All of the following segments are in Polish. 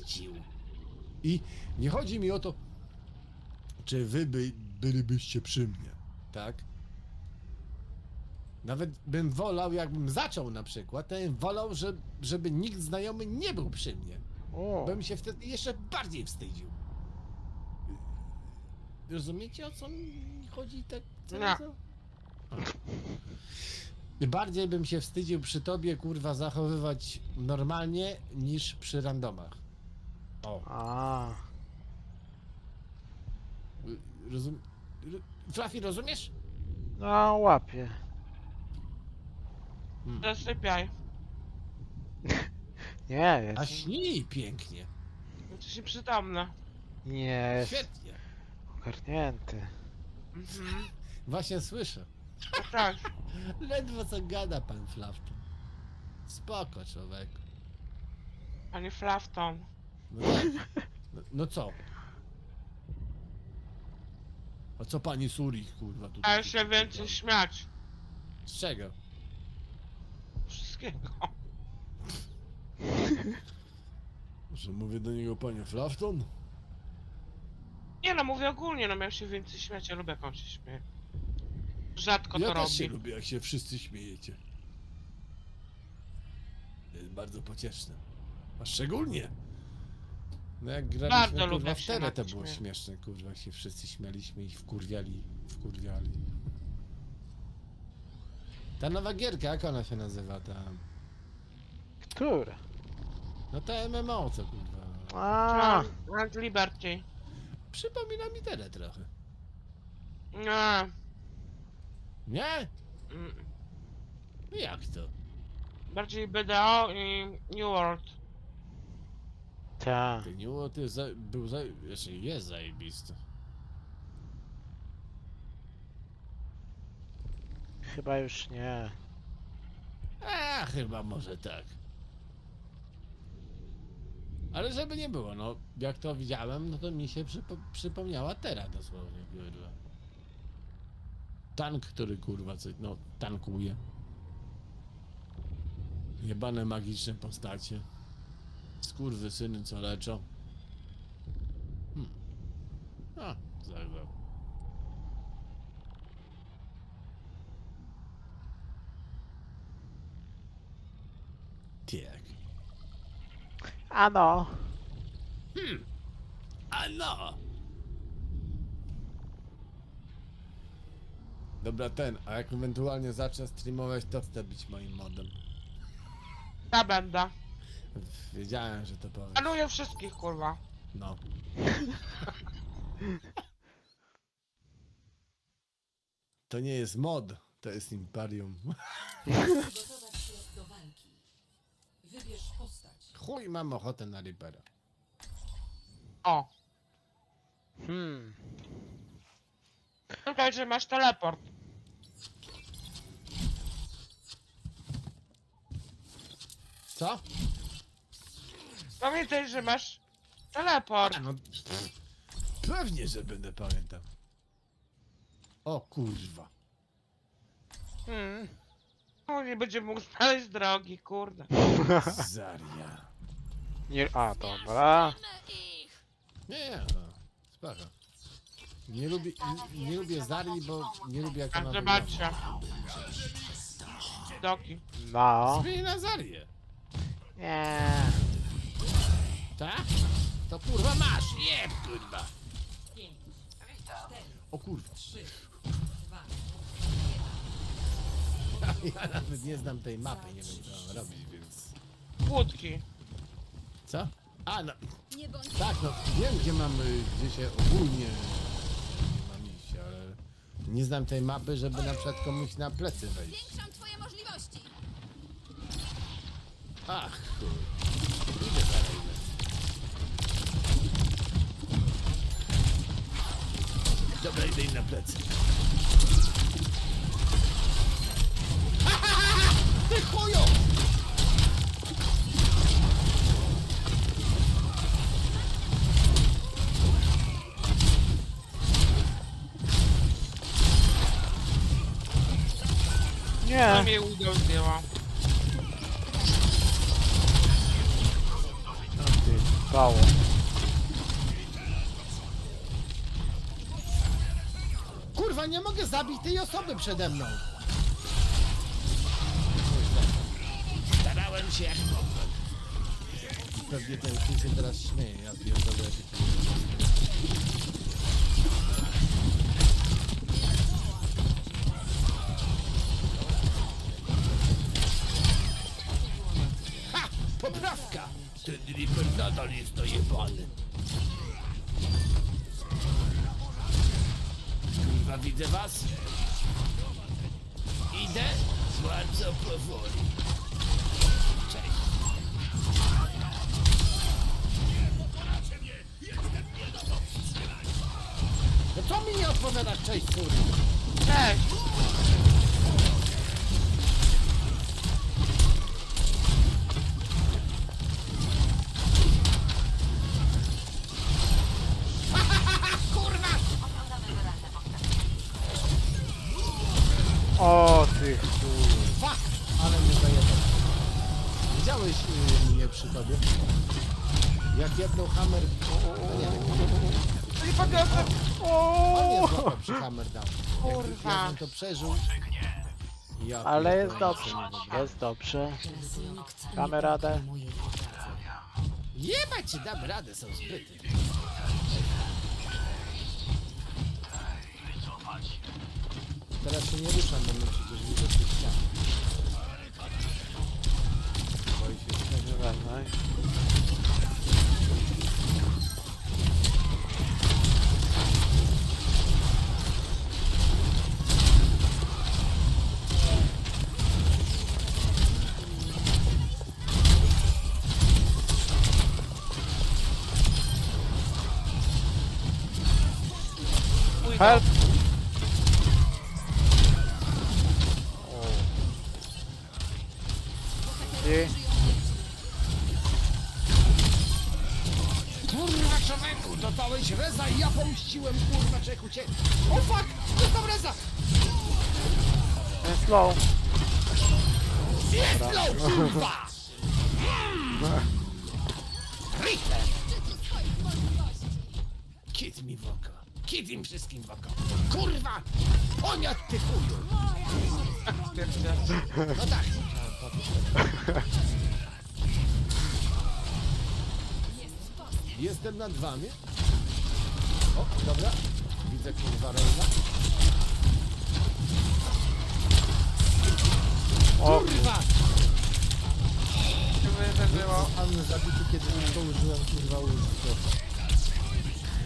wstydził. I nie chodzi mi o to, czy wy by, bylibyście przy mnie, tak? Nawet bym wolał, jakbym zaczął na przykład, to bym wolał, że, żeby nikt znajomy nie był przy mnie. O, Bym się wtedy jeszcze bardziej wstydził. Rozumiecie o co mi chodzi tak bardzo? Bardziej bym się wstydził przy tobie, kurwa, zachowywać normalnie niż przy randomach. O, a, rozum... ro- Fluffy, rozumiesz? no łapie. Zasypiaj. Nie, A jest, śnij pięknie. Jesteś nieprzytomny. nie, jest Świetnie. ogarnięty. Mhm. Właśnie słyszę. Tak, tak. Ledwo co gada pan Fluffy. Spoko, człowieku. Panie Flafton. No, tak. no, no co? A co pani Suri, kurwa, tutaj? Ale się więcej śmiać. Z czego? Wszystkiego. Że mówię do niego panie Flafton? Nie no, mówię ogólnie, no miał się więcej śmiać, ja lubię jak on się śmieje. Rzadko ja to też robi. się lubię, jak się wszyscy śmiejecie. To jest bardzo pocieszne. A szczególnie. No jak graliśmy Bardzo kurwa lubię w się terę, na to to było śmiać. śmieszne, kurwa, jak się wszyscy śmialiśmy i wkurwiali, wkurwiali. Ta nowa gierka, jak ona się nazywa, ta... Który? No ta MMO, co kurwa... A, Liberty. Przypomina mi terę trochę. Nie. Nie? Mm. No jak to? Bardziej BDO i New World. Ta. Nie było, ty za, był za, znaczy jest zajebisty. Chyba już nie. A, chyba może tak. Ale żeby nie było, no jak to widziałem, no to mi się przypo przypomniała Tera dosłownie, kurwa. Tank, który kurwa coś, no tankuje. Jebane magiczne postacie. Skurwy syny co leczą. Hmm. A, zagrał. Tak. Ano. A no! Dobra, ten, a jak ewentualnie zacznę streamować, to chcę być moim modem. Ja będę. Wiedziałem, że to powiesz. Anuję wszystkich, kurwa. No. To nie jest mod, to jest imperium. Przygotować się do walki. Wybierz postać. Chuj, mam ochotę na Reapera. O. Hmm. Tutaj, że masz teleport. Co? Pamiętaj, że masz teleport. No, pewnie, że będę pamiętał. O kurwa. Hmm. No, nie będzie mógł znaleźć drogi, kurde. Zaria. Nie, a, dobra. Nie, no, spoko. Nie lubię, nie, nie lubię Zarii, bo nie lubię jak A ona zobaczcie. Doki. No. Zmień na Zarię. Nie. Tak? To kurwa masz, jeb kurwa. O kurwa. Ja nawet nie znam tej mapy, nie wiem co mam robić, więc... Kłódki. Co? A, no, Nie bądź tak, no, wiem gdzie mam, y, gdzie się ogólnie mam iść, ale... Nie znam tej mapy, żeby na przykład komuś na plecy wejść. Zwiększam twoje możliwości. Ach, chuj. Idę dalej. Dobra, idę im na plecy. Ty chujo! Nie. mnie udział zdjęła. O ty. Szukało. Kurwa, nie mogę zabić tej osoby przede mną. Starałem się jak mogłem. Pewnie ten się teraz śmieje, ja pierdolę to Idę bardzo powoli. Cześć. No co mi nie odpowiadasz, cześć, kurwa? Cześć! Kurwa! O ty chuj. Ale mnie zajebał. Widziałeś y, mnie przy tobie? Jak jedną hammer... No nie nie podniosę! on mnie O! złapał przy hammer down. Kurwa. jakbym to przeżył... Ja Ale jest pierdolę, dobrze. co. Jest dobrze. Damy radę. Jebać, dam radę, są zbyty. Teraz się nie ruszam, bo my przecież Help! Fuck, dostał reza! ten slow. Jest low, kurwa! Richter! Kit mi w oko. Kit im wszystkim w oko. Kurwa! Poniat ty chuju! No tak. Jestem nad wami. O, dobra. Widzę kurwa Rejna. O Kurwa! Było. Pan zabity, kiedy to użyłem kurwa użycia.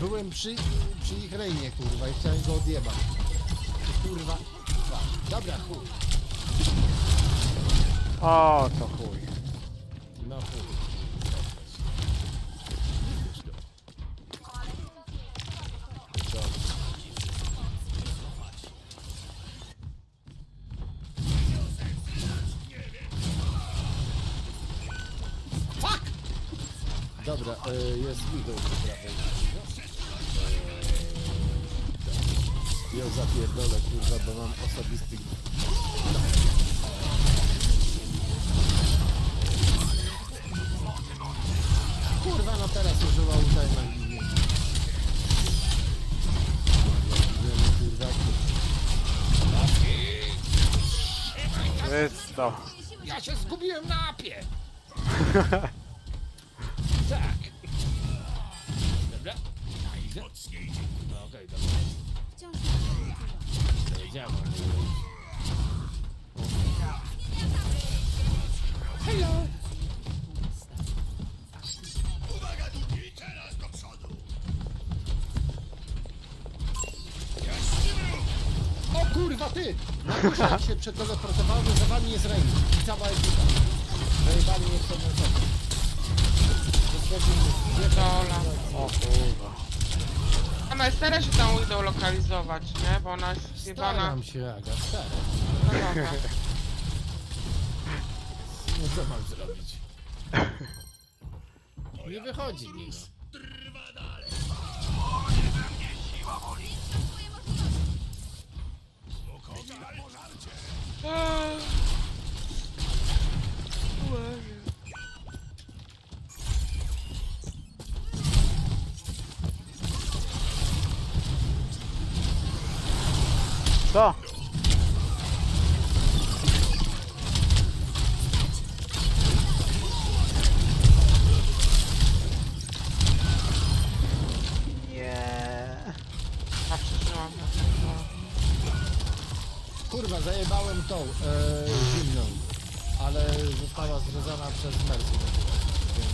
Byłem przy, przy ich rejnie kurwa i chciałem go odjebać. Kurwa. Dwa. Dobra, chuj. O, to chuj. Dobra, y, jest widow po prawej. Ja zapierdolę kurwa, bo mam osobisty Kurwa, no teraz użyła utajna linia. Kurwa, Jest to. ja się zgubiłem na apie! No okej, dobra. Wiedziałem, ale... Hello! O kurwa ty! Na górze jak się przeteleportowałem, za wami jest Rejn i cała ekipa. Zajebali mnie w sobie mnie Dola. O kurwa. A no stara się tam idą lokalizować, nie? Bo ona jest zjebana. Staram się, Aga, staram. No dobra. No co mam zrobić? Nie wychodzi mi no. Eee. Co? Nie. Przeżyłam. Kurwa, zajebałem tą e, zimną, ale została zrezana przez Mercy. Więc...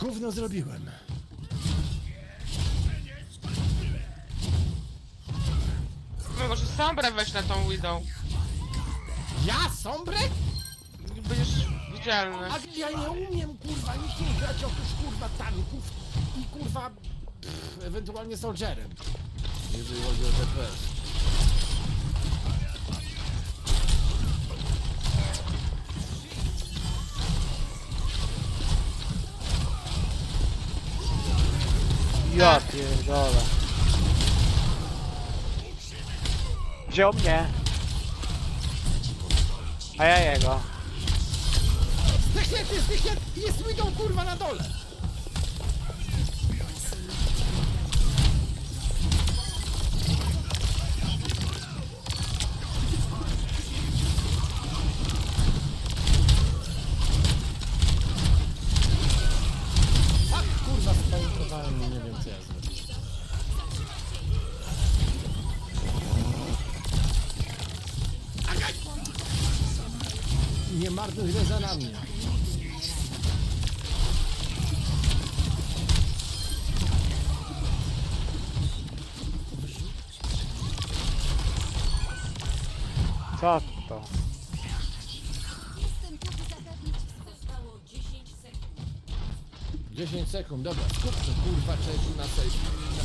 Gówno zrobiłem. Może Sombrę weź na tą Widow. Ja, Sombre? Będziesz widzialny. A ja nie umiem kurwa nikim grać oprócz kurwa tanków i kurwa pff, ewentualnie soldierem. Jeżeli chodzi o DPS. Ja pierdolę. Wziął mnie. A ja jego. Zdechnięty, zdechnięty! Jest Widow kurwa na dole! Nie marnuj za na mnie. Co to? Jestem tu, by zapewnić Zostało 10 sekund. 10 sekund, dobra, kurwa cześć na tej... Na,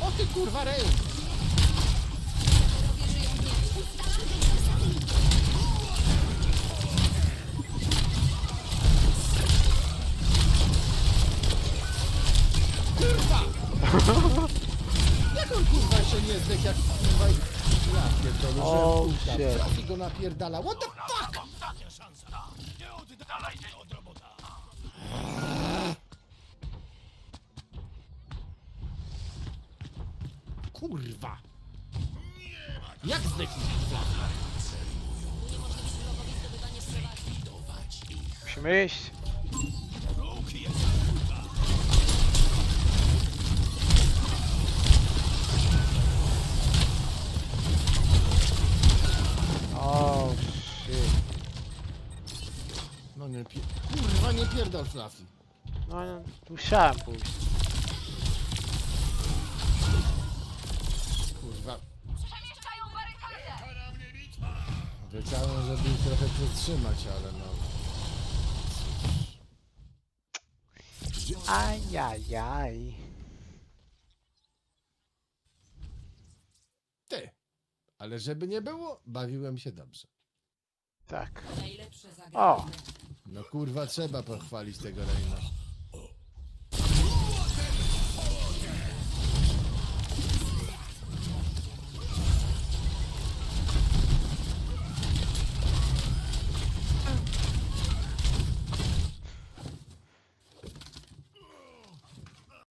na, o ty kurwa rej! Robię żyją mnie. Kurwa! Jak on nie zdech jak kurwa... Ja pierdolę, że Oh, kurwa, shit. trafi go napierdala, what the fuck? Kurwa! Jak zdechł? Musimy iść. No nie pi... Kurwa nie pierdol Fluffy. No, no musiałem pójść. Kurwa. Wiedziałem, żeby ich trochę przytrzymać, ale no... Ajajaj. Ty! Ale żeby nie było, bawiłem się dobrze. Tak. Najlepsze zagranie. O. No kurwa, trzeba pochwalić tego Reina.